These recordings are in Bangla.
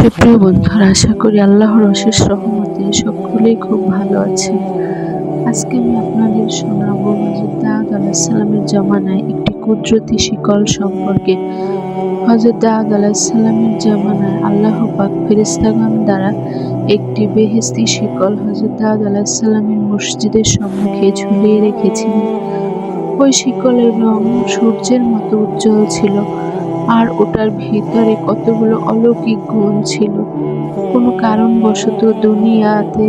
সুপ্রিয় বন্ধুরা, আশা করি আল্লাহর অশেষ রহমতে সকলেই খুব ভালো আছে। আজকে আমি আপনাদের শোনাবো হজরত দাউদ আলাহিসাল্লামের জামানায় একটি কুদরতি শিকল সম্পর্কে। হজরত দাউদ আলাহিসাল্লামের জামানায় আল্লাহ পাক ফেরিস্তাগণ দ্বারা একটি বেহেস্তি শিকল হজরত দাউদ আলাহিসাল্লামের মসজিদের সম্মুখে ঝুলিয়ে রেখেছিলেন। ওই শিকলের রং সূর্যের মতো উজ্জ্বল ছিল। আর ওটার ভিতরে কতগুলো অলৌকিক গুণ ছিল। কোনো কারণবশত দুনিয়াতে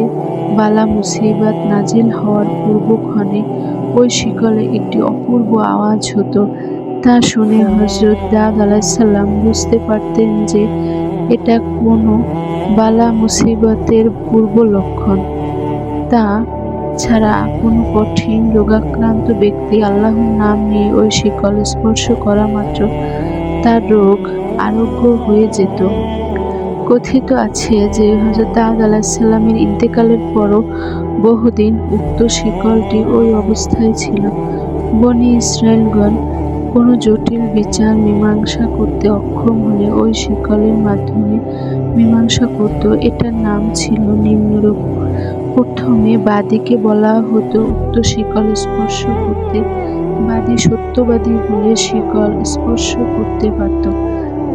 বালা মুসিবাত নাজিল হওয়ার পূর্বক্ষণে ওই শিকলে একটি অপূর্ব আওয়াজ হতো। তা শুনে হজরত দাদ আলাইসাল্লাম বুঝতে পারতেন যে এটা কোনো বালা মুসিবতের পূর্ব লক্ষণ। তা ছাড়া কোনো কঠিন রোগাক্রান্ত ব্যক্তি আল্লাহর নাম নিয়ে ওই শিকল স্পর্শ করা মাত্র তার রোগ আরোগ্য হয়ে যেত। কথিত আছে যে হজরত দাউদ আলাহিসাল্লামের ইন্তেকালের পরও বহুদিন উক্ত শিকলটি ওই অবস্থায় ছিল। বনি ইসরায়েলগণ কোনো জটিল বিচার মীমাংসা করতে অক্ষম হলে ওই শিকলের মাধ্যমে মীমাংসা করত। এটার নাম ছিল নিম্নরূপ। প্রথমে বাদিকে বলা হতো, উক্ত শিকল স্পর্শ করতে বাদী সত্যবাদী হলে শিকল স্পর্শ করতে পারত।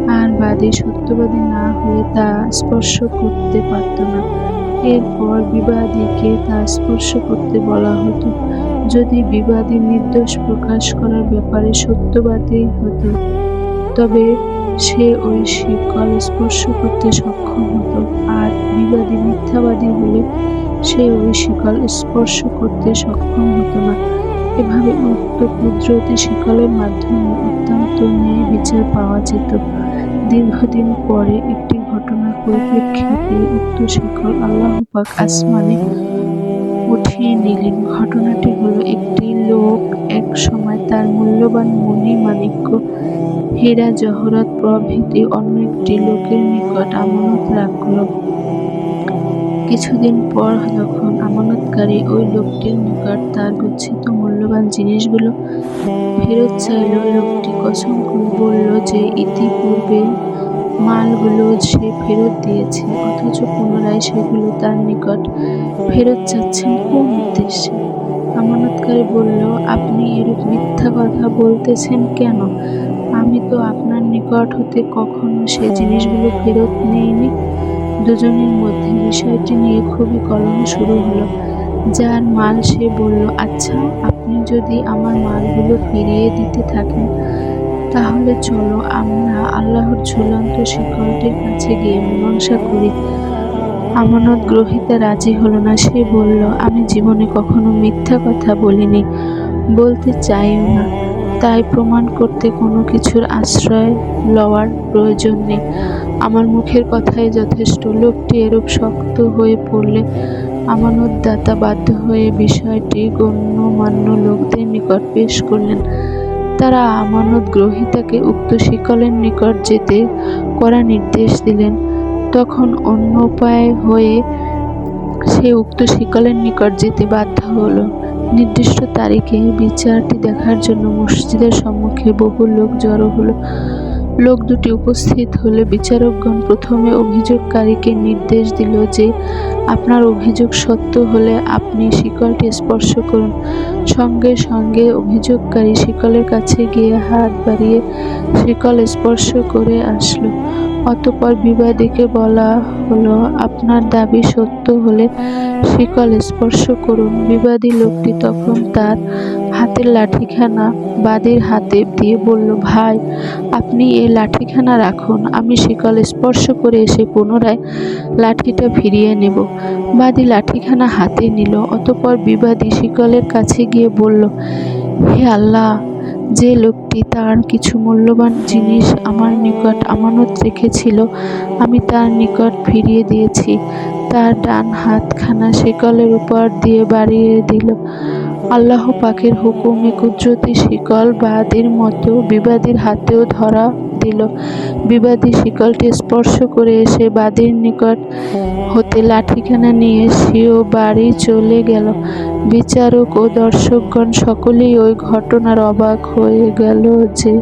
আর বাদী সত্যবাদী না হলে তা স্পর্শ করতে পারত না। এরপর বিবাদীকে তা স্পর্শ করতে বলা হতো। যদি বিবাদী নির্দোষ প্রকাশ করার ব্যাপারে সত্যবাদী হতো, তবে সে ওই শিকল স্পর্শ করতে সক্ষম হতো। আর বিবাদী মিথ্যাবাদী হলে সে ওই শিকল স্পর্শ করতে সক্ষম হতো না। এভাবে উক্ত কুদরতি শিকলের মাধ্যমে অত্যন্ত ন্যায় বিচার পাওয়া যেত। দীর্ঘদিন পরে একটি ঘটনার পরিপ্রেক্ষিতে উক্ত শিকল আল্লাহ পাক আসমানে উঠিয়ে নিলেন। ঘটনাটি হলো একটি লোক এক সময় তার মূল্যবান মণি মাণিক্য হীরা জহরত প্রভৃতি অন্য একটি লোকের নিকট আমানত রাখল। কিছুদিন পর যখন আমানতকারী ওই লোকটির নিকট তার গচ্ছিত মূল্যবান জিনিসগুলো ফেরত চাইল, লোকটি কসম করে বলল যে ইতিপূর্বে মালগুলো সে ফেরত দিয়েছে, অথচ পুনরায় সেগুলো তার নিকট ফেরত চাচ্ছেন কোন উদ্দেশ্যে? আমানতকারী বলল, আপনি এরূপ মিথ্যা কথা বলতেছেন কেন? আমি তো আপনার নিকট হতে কখনো সে জিনিসগুলো ফেরত নেইনি। দুজনের মধ্যে বিষয়টি নিয়ে খুবই কলম শুরু হলো, যার মাল সে বলল আচ্ছা যদি আমার মালগুলো ফিরিয়ে দিতে থাকেন, তাহলে চলো আমরা আল্লাহর ঝুলন্ত শিকলটির কাছে গিয়ে মীমাংসা করি। আমানত গ্রহিতা রাজি হলো না, সে বলল, আমি জীবনে কখনো মিথ্যা কথা বলিনি, বলতে চাইও না। তাই প্রমাণ করতে কোনো কিছুর আশ্রয় লওয়ার প্রয়োজন নেই। আমার মুখের কথাই যথেষ্ট। লোকটি এরূপ শক্ত হয়ে পড়লে আমানতদাতা বাধ্য হয়ে বিষয়টি গণ্যমান্য লোকদের নিকট পেশ করলেন। তারা আমানত গ্রহীতাকে উক্ত শিকলের নিকট যেতে করা নির্দেশ দিলেন। তখন অন্য উপায় হয়ে সে উক্ত শিকলের নিকট যেতে বাধ্য হলো। নির্দিষ্ট তারিখে বিচারটি দেখার জন্য মসজিদের সম্মুখে বহু লোক জড়ো হলো। লোক দুটি উপস্থিত হলে বিচারকগণ প্রথমে অভিযোগকারীকে নির্দেশ দিল যে আপনার অভিযোগ সত্য হলে আপনি শিকলটি স্পর্শ করুন। সঙ্গে সঙ্গে অভিযোগকারী শিকলের কাছে গিয়ে হাত বাড়িয়ে শিকল স্পর্শ করে আসলো। অতপর বিবাদীকে বলা হলো, আপনার দাবি সত্য হলে শিকল স্পর্শ করুন। বিবাদী লোকটি তখন তার হাতের লাঠিখানা বাদীর হাতে দিয়ে বলল, ভাই, আপনি এই লাঠিখানা রাখুন। আমি শিকল স্পর্শ করে এসে পুনরায় লাঠিটা ফিরিয়ে নেব। বাদী লাঠিখানা হাতে নিল, অতপর বিবাদী শিকলের কাছে গিয়ে বলল, হে আল্লাহ, যে লোকটি তার কিছু মূল্যবান জিনিস আমার নিকট আমানত রেখেছিল, আমি তার নিকট ফিরিয়ে দিয়েছি। তার ডান হাতখানা শিকলের উপর দিয়ে বাড়িয়ে দিল। আল্লাহ পাখির হুকুমে কুদরতি শিকল বাদির মতো বিবাদীর হাতেও ধরা দিল। বিবাদী শিকলটি স্পর্শ করে এসে বাদীর নিকট হতে লাঠিখানা নিয়ে স্বীয় বাড়ি চলে গেল। বিচারক ও দর্শকগণ সকলেই ওই ঘটনার অবাক হয়ে গেল যে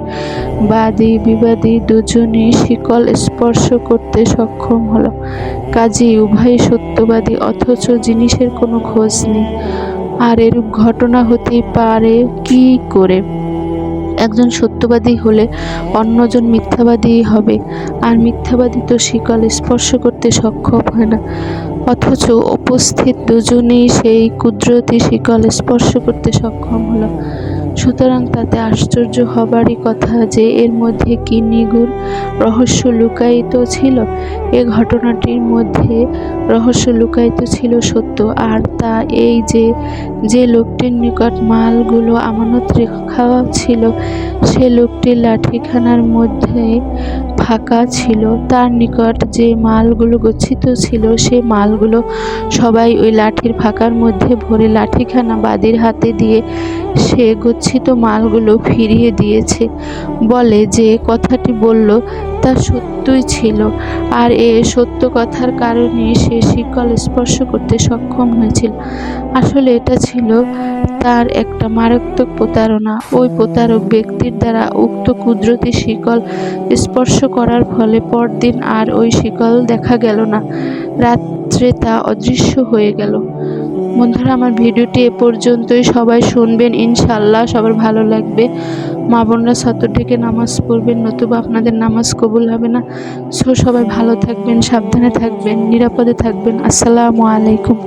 বাদী, বিবাদী দুজনই শিকল স্পর্শ করতে সক্ষম হলো। কাজী উভয় সত্যবাদী, অথচ জিনিসের কোনো খোঁজ নেই। আর এরূপ ঘটনা হতে পারে কি করে? একজন সত্যবাদী হলে অন্যজন মিথ্যাবাদী হবে। আর মিথ্যাবাদী তো শিকল স্পর্শ করতে সক্ষম হয় না। অথচ উপস্থিত দুজনেই সেই কুদরতি শিকল স্পর্শ করতে সক্ষম হলো। সুতরাং তাতে আশ্চর্য হবারই কথা যে এর মধ্যে কি নিগুড় রহস্য লুকায়িত ছিল? এ ঘটনাটির মধ্যে রহস্য লুকায়িত ছিল সত্য, আর তা এই যে যে লোকটির নিকট মালগুলো আমানত রেখা ছিল, সে লোকটির লাঠিখানার মধ্যে ফাঁকা ছিল। তার নিকট যে মালগুলো গচ্ছিত ছিল, সে মালগুলো সবাই ওই লাঠির ফাঁকার মধ্যে ভরে লাঠিখানা বাদির হাতে দিয়ে সে গচ্ছিত মালগুলো ফিরিয়ে দিয়েছে। বলে যে কথাটি বলল তা সত্যই ছিল। আর এ সত্য কথার কারণে সে শিকল স্পর্শ করতে সক্ষম হয়েছিল। আসলে এটা ছিল তার একটা মারাত্মক প্রতারণা। ওই প্রতারক ব্যক্তির দ্বারা উক্ত কুদরতি শিকল স্পর্শ করার ফলে পরদিন আর ওই শিকল দেখা গেল না। রাত্রে তা অদৃশ্য হয়ে গেল। বন্ধুরা, আমার ভিডিওটি এ পর্যন্তই। সবাই শুনবেন ইনশাল্লাহ সবার ভালো লাগবে। মা বোনরা সতর ডেকে নামাজ পড়বেন, নতুবা আপনাদের নামাজ কবুল হবে না। সো সবাই ভালো থাকবেন, সাবধানে থাকবেন, নিরাপদে থাকবেন। আসসালামু আলাইকুম।